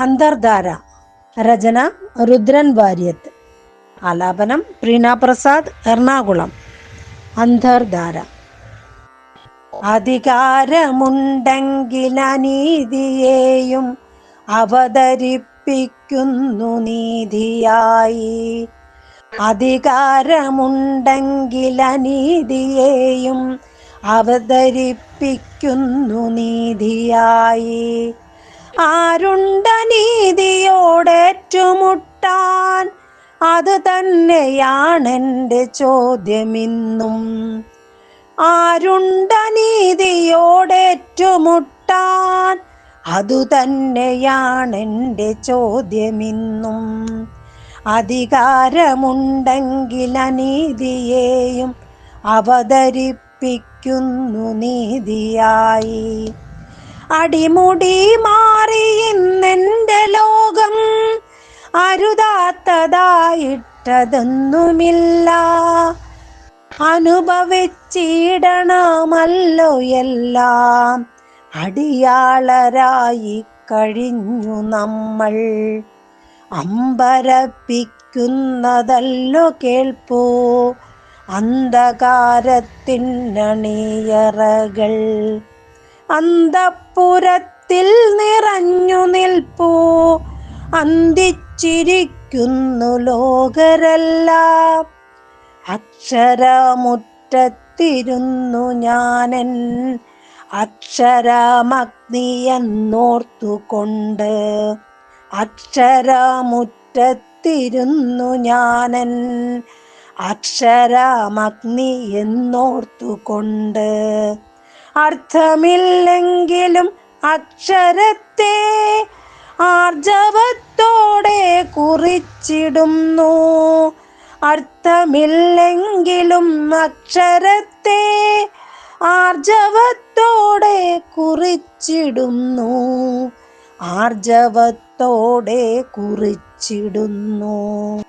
അന്തർധാര രചന രുദ്രൻ വാര്യത്ത്. ആലാപനം പ്രീണ പ്രസാദ് എറണാകുളം. അന്തർധാര. അധികാരമുണ്ടെങ്കിൽ അനീതിയെയും അവതരിപ്പിക്കുന്നു നീതിയായി. അധികാരമുണ്ടെങ്കിൽ അനീതിയെയും അവതരിപ്പിക്കുന്നു നീതിയായി. ആരുണ്ട നീതിയോടേറ്റുമുട്ടാൻ അത് തന്നെയാണെന്റെ ചോദ്യമിന്നും. ആരുണ്ട നീതിയോടേറ്റുമുട്ടാൻ അതു തന്നെയാണെന്റെ ചോദ്യമിന്നും. അധികാരമുണ്ടെങ്കിൽ അനീതിയെയും അവതരിപ്പിക്കുന്നു നീതിയായി. അടിമുടി മാറി ഇന്നെന്റെ ലോകം അരുതാത്തതായിട്ടതൊന്നുമില്ല. അനുഭവിച്ചിടണമല്ലോ എല്ലാം. അടിയാളരായി കഴിഞ്ഞു നമ്മൾ. അമ്പരപ്പിക്കുന്നതല്ലോ കേൾപ്പോ. അന്ധകാരത്തിനണിയറകൾ. അന്തപ്പുരത്തിൽ നിറഞ്ഞു നിൽപ്പൂ അന്തിച്ചിരിക്കുന്നു ലോകരെല്ലാം. അക്ഷരമുറ്റത്തിരുന്നു ഞാനൻ അക്ഷരമഗ്നിയെന്നോർത്തുകൊണ്ട്. അക്ഷരമുറ്റത്തിരുന്നു ഞാനൻ അക്ഷരമഗ്നി എന്നോർത്തുകൊണ്ട് അർത്ഥമില്ലെങ്കിലും അക്ഷരത്തെ ആർജവത്തോടെ കുറിച്ചിടുന്നു. അർത്ഥമില്ലെങ്കിലും അക്ഷരത്തെ ആർജവത്തോടെ കുറിച്ചിടുന്നു. ആർജവത്തോടെ കുറിച്ചിടുന്നു.